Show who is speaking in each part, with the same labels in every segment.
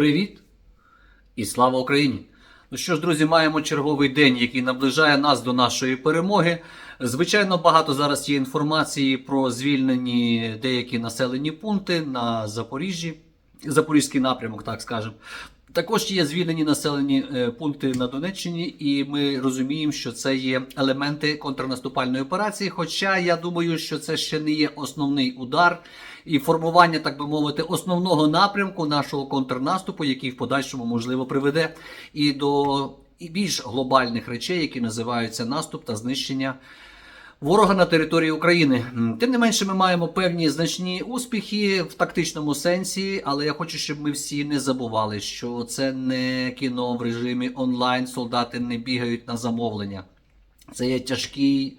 Speaker 1: Привіт і слава Україні! Ну що ж, друзі, маємо черговий день, який наближає нас до нашої перемоги. Звичайно, багато зараз є інформації про звільнені деякі населені пункти на Запоріжжі, Запорізький напрямок, так скажемо. Також є звільнені населені е, пункти на Донеччині, і ми розуміємо, що це є елементи контрнаступальної операції. Хоча я думаю, що це ще не є основний удар і формування, так би мовити, основного напрямку нашого контрнаступу, який в подальшому можливо приведе і до і більш глобальних речей, які називаються наступ та знищення ворога на території України. Тим не менше, ми маємо певні значні успіхи в тактичному сенсі, але я хочу, щоб ми всі не забували, що це не кіно в режимі онлайн. Солдати не бігають на замовлення. Це є тяжкий.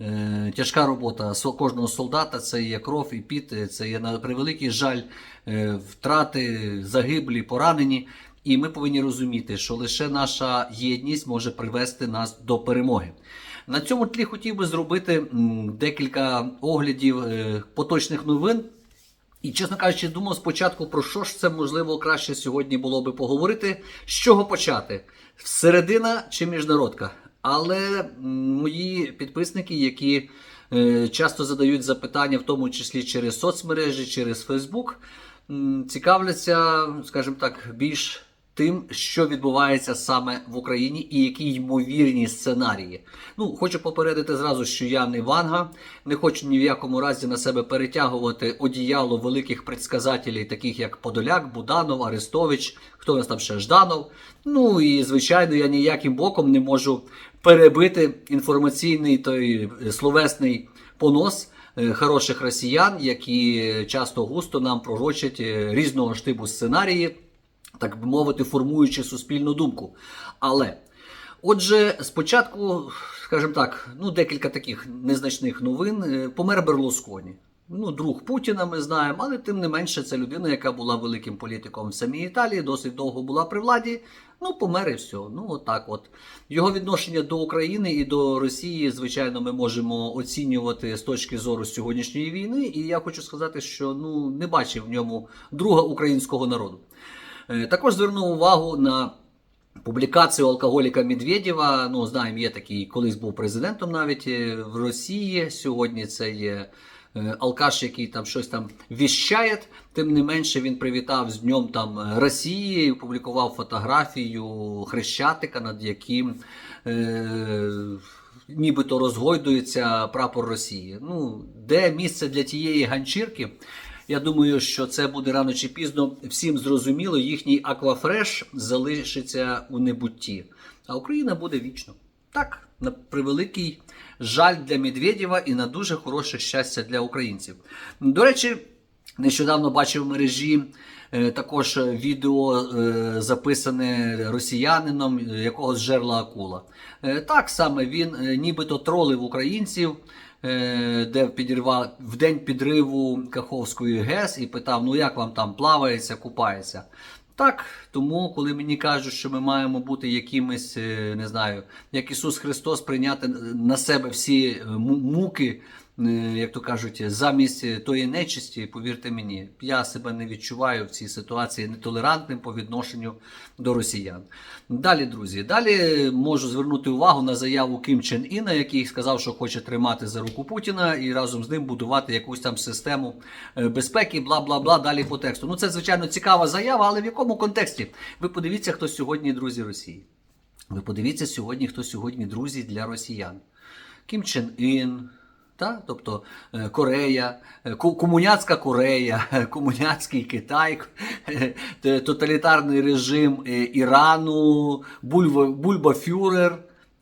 Speaker 1: е, Тяжка робота кожного солдата, це є кров і піт, е, це є на превеликий жаль е, втрати, загиблі, поранені. І ми повинні розуміти, що лише наша єдність може привести нас до перемоги. На цьому тлі хотів би зробити декілька оглядів е, поточних новин. І, чесно кажучи, думав спочатку про що ж це можливо краще сьогодні було би поговорити. З чого почати? Середина чи міжнародка? Але мої підписники, які е, часто задають запитання, в тому числі через соцмережі, через Фейсбук, цікавляться, скажімо так, більш тим, що відбувається саме в Україні і які ймовірні сценарії. Ну, хочу попередити зразу, що я не Ванга, не хочу ні в якому разі на себе перетягувати одіяло великих предсказателів, таких як Подоляк, Буданов, Арестович, хто у нас там ще Жданов. Ну і звичайно, я ніяким боком не можу перебити інформаційний той е, словесний понос е, хороших росіян, які часто густо нам пророчать е, різного штибу сценарії так би мовити, формуючи суспільну думку. Але, отже, спочатку, скажімо так, ну декілька таких незначних новин. Е, Помер Берлусконі. Ну, друг Путіна, ми знаємо, але тим не менше, це людина, яка була великим політиком в самій Італії, досить довго була при владі. Ну, помер і все. Ну, отак от. Його відношення до України і до Росії, звичайно, ми можемо оцінювати з точки зору сьогоднішньої війни. І я хочу сказати, що ну не бачив в ньому друга українського народу. Е, Також звернув увагу на публікацію алкоголіка Медведєва. Ну, знаємо, є такий, колись був президентом навіть е, в Росії. Сьогодні це є е, алкаш, який там щось там віщає. Тим не менше, він привітав з днем там Росії, опублікував фотографію хрещатика, над яким. Е- Нібито розгойдується прапор Росії. Ну, де місце для тієї ганчірки? Я думаю, що це буде рано чи пізно всім зрозуміло. Їхній аквафреш залишиться у небутті, а Україна буде вічно. Так, на превеликий жаль для Медведєва і на дуже хороше щастя для українців. До речі, нещодавно бачив в мережі. е, Також відео е, записане росіянином, е, якого зжерла акула. Так саме він нібито тролив українців, де підірвав в день підриву Каховської ГЕС і питав: ну як вам там плавається, купається. Так, тому коли мені кажуть, що ми маємо бути якимись, е, не знаю, як Ісус Христос, прийняти на себе всі е, муки, е, як то кажуть, замість тої нечисті, повірте мені, я себе не відчуваю в цій ситуації нетолерантним по відношенню до росіян. Далі, друзі, далі можу звернути увагу на заяву Ким Чен Іна, який сказав, що хоче тримати за руку Путіна і разом з ним будувати якусь там систему е, безпеки, бла бла бла. Далі по тексту. Ну це звичайно цікава заява, але в якому контексті? Ви подивіться, хто сьогодні друзі Росії. Ви подивіться сьогодні, хто сьогодні друзі для росіян. Кім Чен Ін. Та? Тобто е, Корея, е, комуняцька Корея, е, комуняцький Китай, тоталітарний режим Ірану, бульба, бульбафюрер.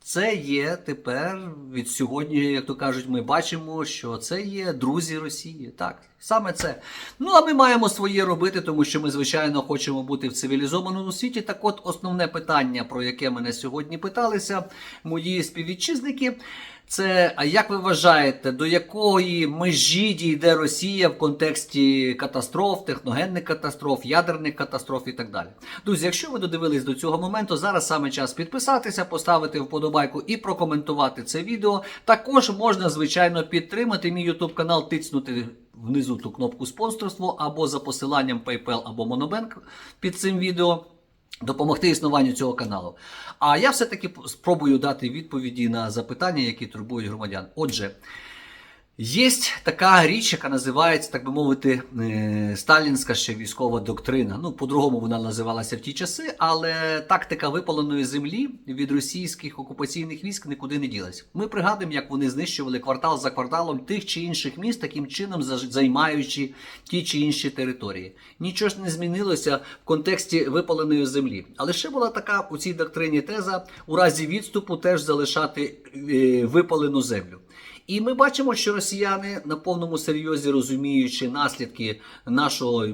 Speaker 1: Це є тепер від сьогодні, як то кажуть, ми бачимо, що це є друзі Росії. Так, саме це. Ну а ми маємо своє робити, тому що ми, звичайно, хочемо бути в цивілізованому світі. Так, от основне питання, про яке мене сьогодні питалися, мої співвітчизники. Це а як ви вважаєте, до якої межі дійде Росія в контексті катастроф, техногенних катастроф, ядерних катастроф і так далі? Друзі, якщо ви додивились до цього моменту, зараз саме час підписатися, поставити вподобайку і прокоментувати це відео. Також можна, звичайно, підтримати мій YouTube канал, тицнути внизу ту кнопку спонсорство або за посиланням PayPal або Monobank під цим відео. Допомогти існуванню цього каналу. А я все-таки спробую дати відповіді на запитання, які турбують громадян. Отже, Є така річ, яка називається, так би мовити, е, сталінська ще військова доктрина. Ну, по-другому вона називалася в ті часи, але тактика випаленої землі від російських окупаційних військ нікуди не ділась. Ми пригадуємо, як вони знищували квартал за кварталом тих чи інших міст, таким чином займаючи ті чи інші території. Нічого ж не змінилося в контексті випаленої землі. Але ще була така у цій доктрині теза у разі відступу теж залишати е, випалену землю. І ми бачимо, що росіяни на повному серйозі розуміючи наслідки нашого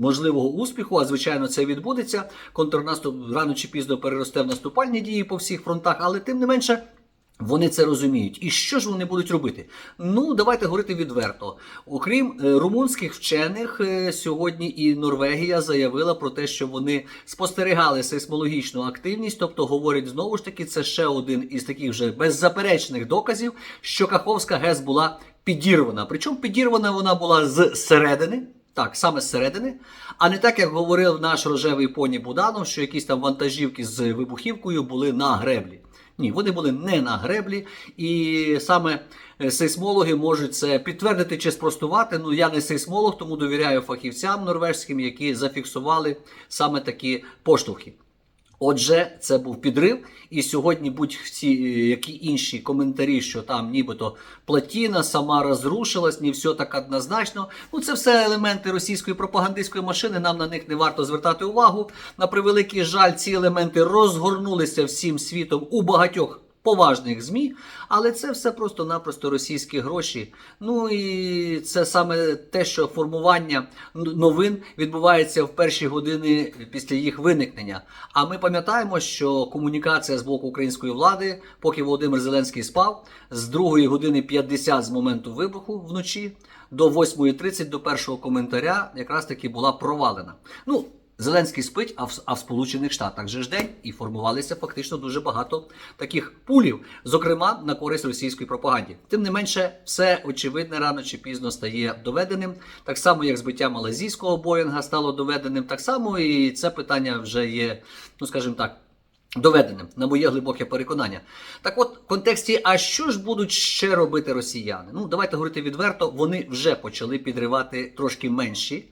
Speaker 1: можливого успіху, а звичайно це відбудеться. Контрнаступ рано чи пізно переросте в наступальні дії по всіх фронтах, але тим не менше. Вони це розуміють. І що ж вони будуть робити? Ну, давайте говорити відверто. Окрім е, румунських вчених, е, сьогодні і Норвегія заявила про те, що вони спостерігали сейсмологічну активність, тобто говорять знову ж таки, це ще один із таких вже беззаперечних доказів, що Каховська ГЕС була підірвана. Причому підірвана вона була з середини. Так, саме зсередини, а не так, як говорив наш рожевий поні Буданов, що якісь там вантажівки з вибухівкою були на греблі. Ні, вони були не на греблі, і саме е, сейсмологи можуть це підтвердити чи спростувати. Ну я не сейсмолог, тому довіряю фахівцям норвежським, які зафіксували саме такі поштовхи. Отже, це був підрив, і сьогодні будь-які які інші коментарі, що там нібито платіна сама розрушилась, не все так однозначно. Ну це все елементи російської пропагандистської машини. Нам на них не варто звертати увагу. На превеликий жаль, ці елементи розгорнулися всім світом у багатьох. Поважних змі, але це все просто-напросто російські гроші. Ну і це саме те, що формування новин відбувається в перші години після їх виникнення. А ми пам'ятаємо, що комунікація з боку української влади, поки Володимир Зеленський спав, з 2 години 50 з моменту вибуху вночі до 8.30 до першого коментаря, якраз таки була провалена. Ну. Зеленський спить, а в, а в Сполучених Штатах же ж день і формувалися фактично дуже багато таких пулів, зокрема на користь російської пропаганді. Тим не менше, все очевидне рано чи пізно стає доведеним. Так само, як збиття малазійського Боїнга стало доведеним, так само і це питання вже є, ну скажімо так. Доведеним на моє глибоке переконання. Так от, в контексті, а що ж будуть ще робити росіяни? Ну, давайте говорити відверто, вони вже почали підривати трошки менші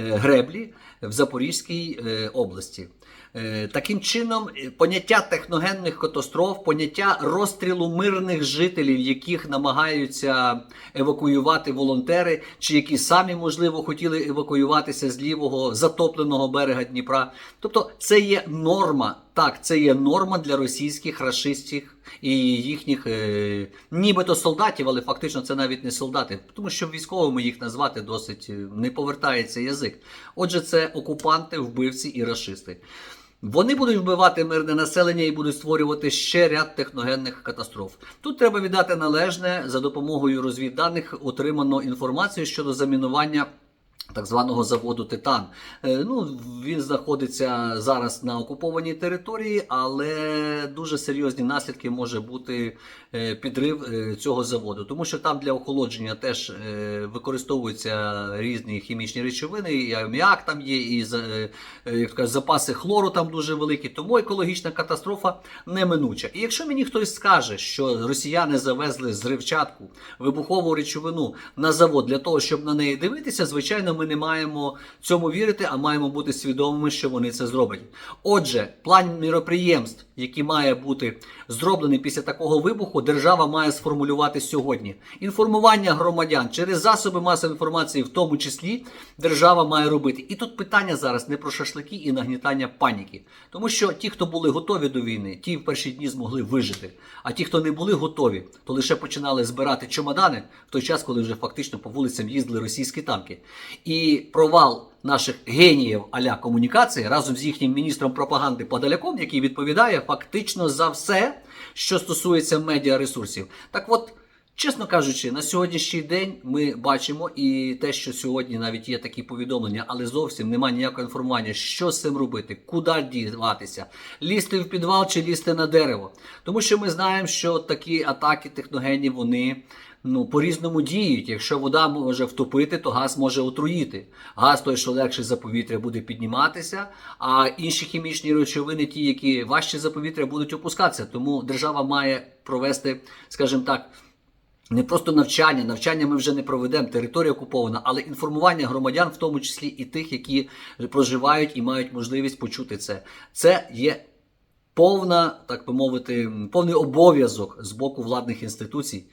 Speaker 1: греблі в Запорізькій е, області. Е, Таким чином, е, поняття техногенних катастроф, поняття розстрілу мирних жителів, яких намагаються евакуювати волонтери, чи які самі, можливо, хотіли евакуюватися з лівого затопленого берега Дніпра. Тобто, це є норма. Так, це є норма для російських рашистів і їхніх е, нібито солдатів, але фактично це навіть не солдати, тому що військовими їх назвати досить е, не повертається язик. Отже, це окупанти, вбивці і расисти. Вони будуть вбивати мирне населення і будуть створювати ще ряд техногенних катастроф. Тут треба віддати належне за допомогою розвідданих отримано інформацію щодо замінування. Так званого заводу Титан. Е, Ну, він знаходиться зараз на окупованій території, але дуже серйозні наслідки може бути е, підрив е, цього заводу, тому що там для охолодження теж використовуються різні хімічні речовини, і аміак там є, і як кажуть, запаси хлору там дуже великі. Тому екологічна катастрофа неминуча. І якщо мені хтось скаже, що росіяни завезли зривчатку, вибухову речовину на завод для того, щоб на неї дивитися, звичайно, ми не маємо цьому вірити, а маємо бути свідомими, що вони це зроблять. Отже, план міроприємств, який має бути зроблений після такого вибуху, держава має сформулювати сьогодні. Інформування громадян через засоби масової інформації, в тому числі, держава має робити. І тут питання зараз не про шашлики і нагнітання паніки, тому що ті, хто були готові до війни, ті в перші дні змогли вижити. А ті, хто не були готові, то лише починали збирати чемодани в той час, коли вже фактично по вулицям їздили російські танки. І провал наших геніїв аля комунікації разом з їхнім міністром пропаганди Подаляком, який відповідає фактично за все, що стосується медіаресурсів. Так от. Чесно кажучи, на сьогоднішній день ми бачимо і те, що сьогодні навіть є такі повідомлення, але зовсім немає ніякого інформування, що з цим робити, куди діватися, лізти в підвал чи лізти на дерево. Тому що ми знаємо, що такі атаки техногенні вони ну, по-різному діють. Якщо вода може втопити, то газ може отруїти. Газ той, що легше за повітря, буде підніматися, а інші хімічні речовини, ті, які важче за повітря, будуть опускатися. Тому держава має провести, скажімо так. Не просто навчання, навчання ми вже не проведемо, територія окупована, але інформування громадян, в тому числі і тих, які проживають і мають можливість почути це. Це є повна, так би мовити, повний обов'язок з боку владних інституцій.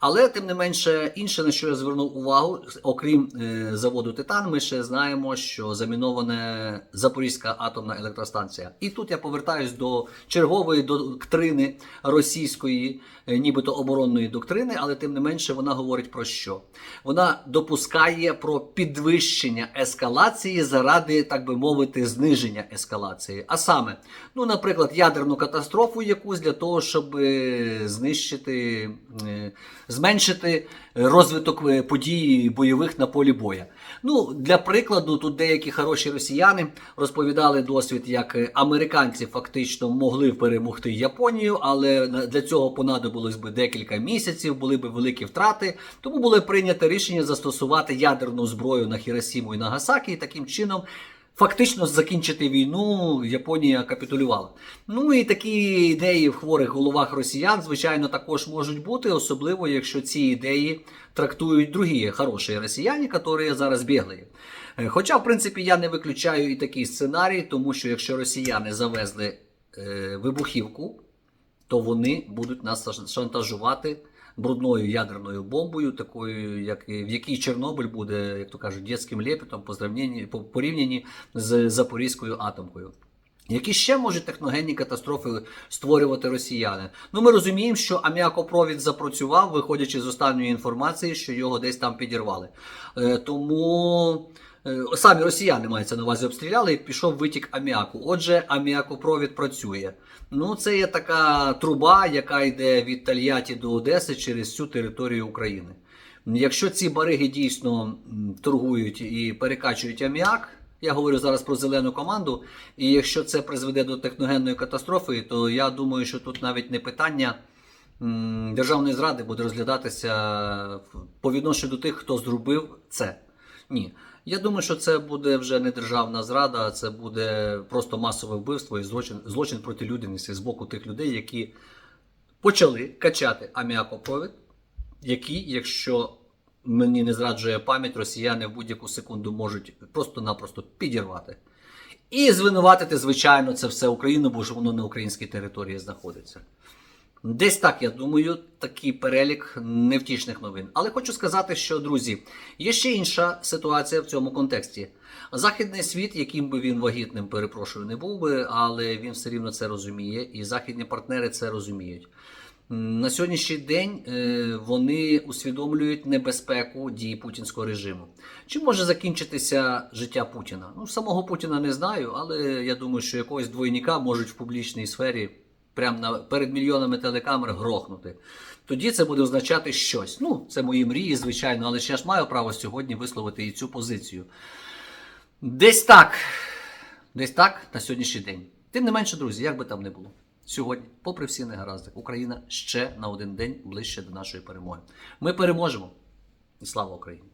Speaker 1: Але тим не менше, інше на що я звернув увагу, окрім е, заводу Титан, ми ще знаємо, що замінована Запорізька атомна електростанція. І тут я повертаюсь до чергової доктрини російської, е, нібито оборонної доктрини, але тим не менше вона говорить про що? Вона допускає про підвищення ескалації заради, так би мовити, зниження ескалації. А саме, ну, наприклад, ядерну катастрофу якусь для того, щоб е, знищити, е, зменшити розвиток е, подій бойових на полі боя. Ну, для прикладу, тут деякі хороші росіяни розповідали досвід, як е, американці фактично могли перемогти Японію, але для цього понадобилось би декілька місяців, були б великі втрати. Тому було прийнято рішення застосувати ядерну зброю на Хіросіму і Нагасакі, і таким чином. Фактично закінчити війну Японія капітулювала. Ну і такі ідеї в хворих головах росіян, звичайно, також можуть бути, особливо якщо ці ідеї трактують другі хороші росіяни, які зараз бігли. Е, Хоча, в принципі, я не виключаю і такий сценарій, тому що якщо росіяни завезли е, вибухівку, то вони будуть нас шантажувати брудною ядерною бомбою, такою, як в якій Чорнобиль буде, як то кажуть, дитячим лепетом по по порівнянні з Запорізькою атомкою. Які ще можуть техногенні катастрофи створювати росіяни? Ну, ми розуміємо, що аміакопровід запрацював, виходячи з останньої інформації, що його десь там підірвали. Е, тому самі росіяни мається на увазі обстріляли і пішов витік аміаку. Отже, аміакопровід працює. Ну, це є така труба, яка йде від Тольятті до Одеси через всю територію України. Якщо ці бариги дійсно торгують і перекачують аміак, я говорю зараз про зелену команду, і якщо це призведе до техногенної катастрофи, то я думаю, що тут навіть не питання державної зради буде розглядатися по відношенню до тих, хто зробив це. Ні. Я думаю, що це буде вже не державна зрада, а це буде просто масове вбивство і злочин, злочин проти людяності з боку тих людей, які почали качати аміакопровід, які, якщо мені не зраджує пам'ять, росіяни в будь-яку секунду можуть просто-напросто підірвати. І звинуватити, звичайно, це все Україну, бо ж воно на українській території знаходиться. Десь так, я думаю, такий перелік невтішних новин. Але хочу сказати, що, друзі, є ще інша ситуація в цьому контексті. Західний світ, яким би він вагітним, перепрошую, не був би, але він все рівно це розуміє, і західні партнери це розуміють. На сьогоднішній день е, вони усвідомлюють небезпеку дій путінського режиму. Чим може закінчитися життя Путіна? Ну, самого Путіна не знаю, але я думаю, що якогось двойника можуть в публічній сфері прямо на, перед мільйонами телекамер грохнути. Тоді це буде означати щось. Ну, це мої мрії, звичайно, але ще ж маю право сьогодні висловити і цю позицію. Десь так. Десь так на сьогоднішній день. Тим не менше, друзі, як би там не було. Сьогодні, попри всі негаразди, Україна ще на один день ближче до нашої перемоги. Ми переможемо. І слава Україні!